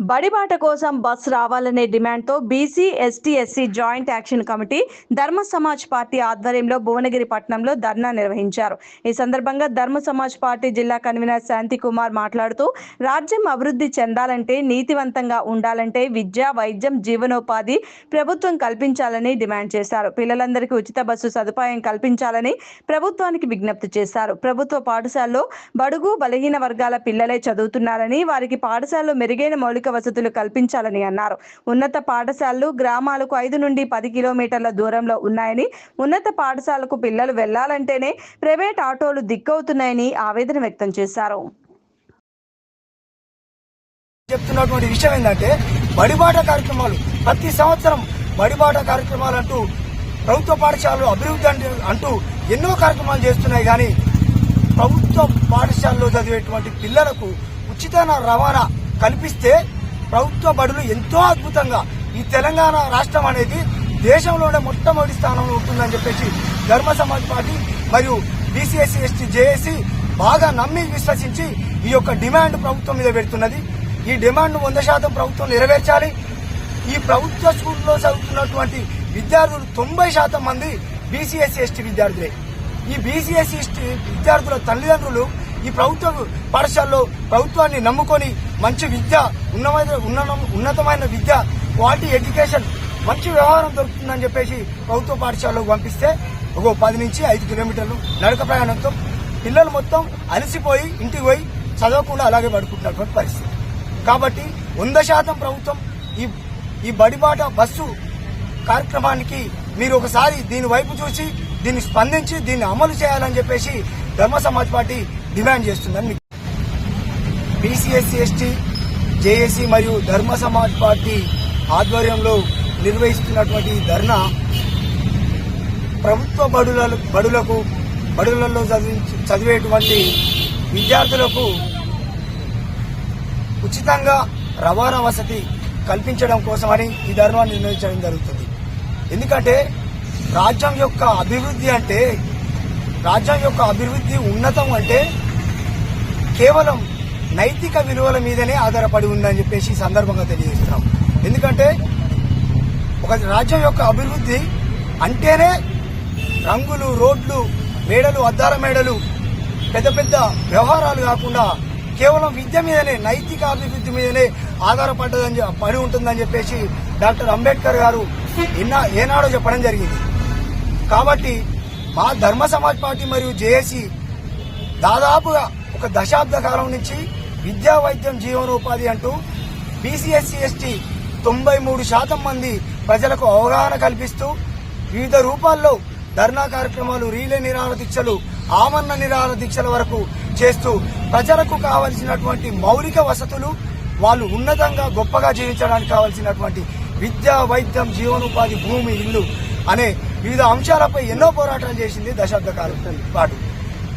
బడిబాట కోసం బస్ రావాలనే డిమాండ్తో BC ST SC joint action committee Dharma Samaj Party ఆధ్వర్యంలో భువనగిరి పట్టణంలో ధర్నా నిర్వహించారు. ఈ సందర్భంగా ధర్మ సమాజ్ పార్టీ జిల్లా కన్వీనర్ శాంతి కుమార్ మాట్లాడుతూ రాజ్యం అభివృద్ధి చెందాలంటే నీతివంతంగా ఉండాలంటే విద్య వైద్యం జీవనోపాధి ప్రభుత్వం కల్పించాలని డిమాండ్ చేశారు. పిల్లలందరికీ ఉచిత బస్సు సదుపాయం కల్పించాలని ప్రభుత్వానికి విజ్ఞప్తి చేశారు. ప్రభుత్వ పాఠశాలలో బడుగు బలహీన వర్గాల పిల్లలే చదువుతున్నారని వారికి పాఠశాలలో మెరుగైన మౌలిక వసతులు కల్పించాలని అన్నారు. ఉన్నత పాఠశాలలు గ్రామాలకు ఐదు నుండి పది కిలోమీటర్ల దూరంలో ఉన్నాయని ఉన్నత పాఠశాలకు పిల్లలు వెళ్ళాలంటేనే ప్రైవేట్ ఆటోలు దిక్కవుతున్నాయని ఆవేదన వ్యక్తం చేశారు. చెప్తున్నటువంటి విషయం ఏంటంటే బడిబాట కార్యక్రమాలు ప్రతి సంవత్సరం బడిబాట కార్యక్రమాలు అంటూ ప్రభుత్వ పాఠశాలలు అభివృద్ధి అంటూ ఎన్నో కార్యక్రమాలు చేస్తున్నాయి కానీ ప్రభుత్వ పాఠశాలలో చదివేటువంటి పిల్లలకు ఉచిత రవాణా కల్పిస్తే ప్రభుత్వ బడులు ఎంతో అద్భుతంగా ఈ తెలంగాణ రాష్ట్రం అనేది దేశంలోనే మొట్టమొదటి స్థానంలో ఉంటుందని చెప్పేసి ధర్మ సమాజ్ పార్టీ మరియు బీసీఎస్సీ ఎస్టీ జేఏసీ బాగా నమ్మి విశ్వసించి ఈ యొక్క డిమాండ్ ప్రభుత్వం మీద పెడుతున్నది. ఈ డిమాండ్ వంద శాతం ప్రభుత్వం నెరవేర్చాలి. ఈ ప్రభుత్వ స్కూల్లో చదువుతున్నటువంటి విద్యార్థులు తొంభై శాతం మంది బీసీఎస్సీ ఎస్టీ విద్యార్థులే. ఈ బీసీఎస్సీ ఎస్టీ విద్యార్థుల తల్లిదండ్రులు ఈ ప్రభుత్వ పాఠశాలలో ప్రభుత్వాన్ని నమ్ముకొని మంచి విద్య ఉన్నమైన ఉన్నతమైన విద్య క్వాలిటీ ఎడ్యుకేషన్ మంచి వ్యవహారం దొరుకుతుందని చెప్పేసి ప్రభుత్వ పాఠశాలకు పంపిస్తే ఒక పది నుంచి ఐదు కిలోమీటర్లు నడక ప్రయాణంతో పిల్లలు మొత్తం అలసిపోయి ఇంటికి పోయి చదవకుండా అలాగే పడుకుంటున్నటువంటి పరిస్థితి. కాబట్టి వంద శాతం ప్రభుత్వం ఈ ఈ బడిబాట బస్సు కార్యక్రమానికి మీరు ఒకసారి దీని వైపు చూసి దీన్ని స్పందించి దీన్ని అమలు చేయాలని చెప్పేసి ధర్మ సమాజ్ పార్టీ డిమాండ్ చేస్తుందని బీసీఎస్సీ ఎస్టీ జేఏసీ మరియు ధర్మ సమాజ్ పార్టీ ఆధ్వర్యంలో నిర్వహిస్తున్నటువంటి ధర్నా ప్రభుత్వ బడుల బడులకు బడులలో చదివి చదివేటువంటి విద్యార్థులకు ఉచితంగా రవాణా వసతి కల్పించడం కోసమని ఈ ధర్మాన్ని నిర్ణయించడం జరుగుతుంది. ఎందుకంటే రాజ్యం యొక్క అభివృద్ధి అంటే రాజ్యం యొక్క అభివృద్ధి ఉన్నతం అంటే కేవలం నైతిక విలువల మీదనే ఆధారపడి ఉందని చెప్పేసి ఈ సందర్భంగా తెలియజేస్తున్నాం. ఎందుకంటే ఒక రాజ్యం యొక్క అభివృద్ధి అంటేనే రంగులు రోడ్లు మేడలు అద్దాల మేడలు పెద్ద పెద్ద వ్యవహారాలు కాకుండా కేవలం విద్య మీదనే నైతిక అభివృద్ధి మీదనే ఆధారపడ్డదని పడి ఉంటుందని చెప్పేసి డాక్టర్ అంబేద్కర్ గారు ఎన్నా ఏనాడో చెప్పడం జరిగింది. కాబట్టి మా ధర్మ సమాజ్ పార్టీ మరియు జేఏసీ దాదాపుగా ఒక దశాబ్ద కాలం నుంచి విద్యా వైద్యం జీవనోపాధి అంటూ బీసీఎస్సీ ఎస్టీ తొంభై మూడు శాతం మంది ప్రజలకు అవగాహన కల్పిస్తూ వివిధ రూపాల్లో ధర్నా కార్యక్రమాలు రీలే నిరాహార దీక్షలు ఆమరణ నిరాహార దీక్షల వరకు చేస్తూ ప్రజలకు కావలసినటువంటి మౌలిక వసతులు వాళ్ళు ఉన్నతంగా గొప్పగా జీవించడానికి కావలసినటువంటి విద్య వైద్యం జీవనోపాధి భూమి ఇల్లు అనే వివిధ అంశాలపై ఎన్నో పోరాటాలు చేసింది దశాబ్ద కాలం పాటు.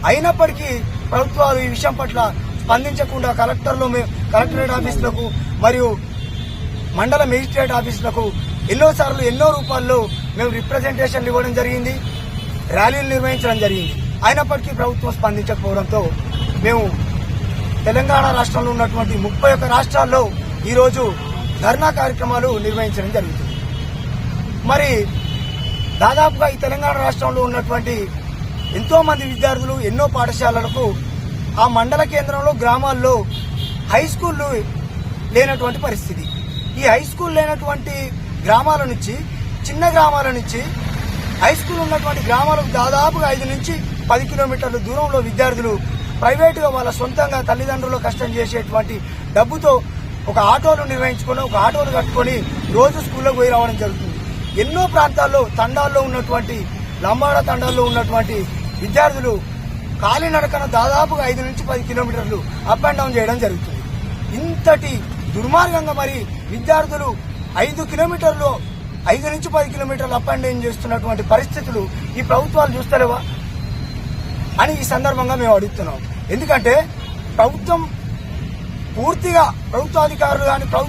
అయినప్పటికీ ప్రభుత్వాలు ఈ విషయం పట్ల స్పందించకుండా కలెక్టర్లు కలెక్టరేట్ ఆఫీసులకు మరియు మండల మేజిస్ట్రేట్ ఆఫీసులకు ఎన్నోసార్లు ఎన్నో రూపాల్లో మేము రిప్రజెంటేషన్లు ఇవ్వడం జరిగింది ర్యాలీలు నిర్వహించడం జరిగింది. అయినప్పటికీ ప్రభుత్వం స్పందించకపోవడంతో మేము తెలంగాణ రాష్ట్రంలో ఉన్నటువంటి ముప్పై ఒక్క రాష్ట్రాల్లో ఈరోజు ధర్నా కార్యక్రమాలు నిర్వహించడం జరుగుతుంది. మరి దాదాపుగా ఈ తెలంగాణ రాష్ట్రంలో ఉన్నటువంటి ఎంతో మంది విద్యార్థులు ఎన్నో పాఠశాలలకు ఆ మండల కేంద్రంలో గ్రామాల్లో హై స్కూళ్ళు లేనటువంటి పరిస్థితి. ఈ హై స్కూల్ లేనటువంటి గ్రామాల నుంచి చిన్న గ్రామాల నుంచి హై స్కూల్ ఉన్నటువంటి గ్రామాలకు దాదాపుగా ఐదు నుంచి పది కిలోమీటర్ల దూరంలో విద్యార్థులు ప్రైవేటుగా వాళ్ళ సొంతంగా తల్లిదండ్రులు కష్టం చేసేటువంటి డబ్బుతో ఒక ఆటోలు నిర్వహించుకొని ఒక ఆటోలు కట్టుకొని రోజు స్కూల్లో పోయి రావడం జరుగుతుంది. ఎన్నో ప్రాంతాల్లో తండాల్లో ఉన్నటువంటి లంబాడ తండాల్లో ఉన్నటువంటి విద్యార్థులు కాలినడకన దాదాపుగా ఐదు నుంచి పది కిలోమీటర్లు అప్ అండ్ డౌన్ చేయడం జరుగుతుంది. ఇంతటి దుర్మార్గంగా మరి విద్యార్థులు ఐదు కిలోమీటర్లు ఐదు నుంచి పది కిలోమీటర్లు అప్ అండ్ డౌన్ చేస్తున్నటువంటి పరిస్థితులు ఈ ప్రభుత్వాలు చూస్తలేవా? అని ఈ సందర్భంగా మేము అడుగుతున్నాం. ఎందుకంటే ప్రభుత్వం పూర్తిగా ప్రభుత్వాధికారులు కానీ ప్రభుత్వం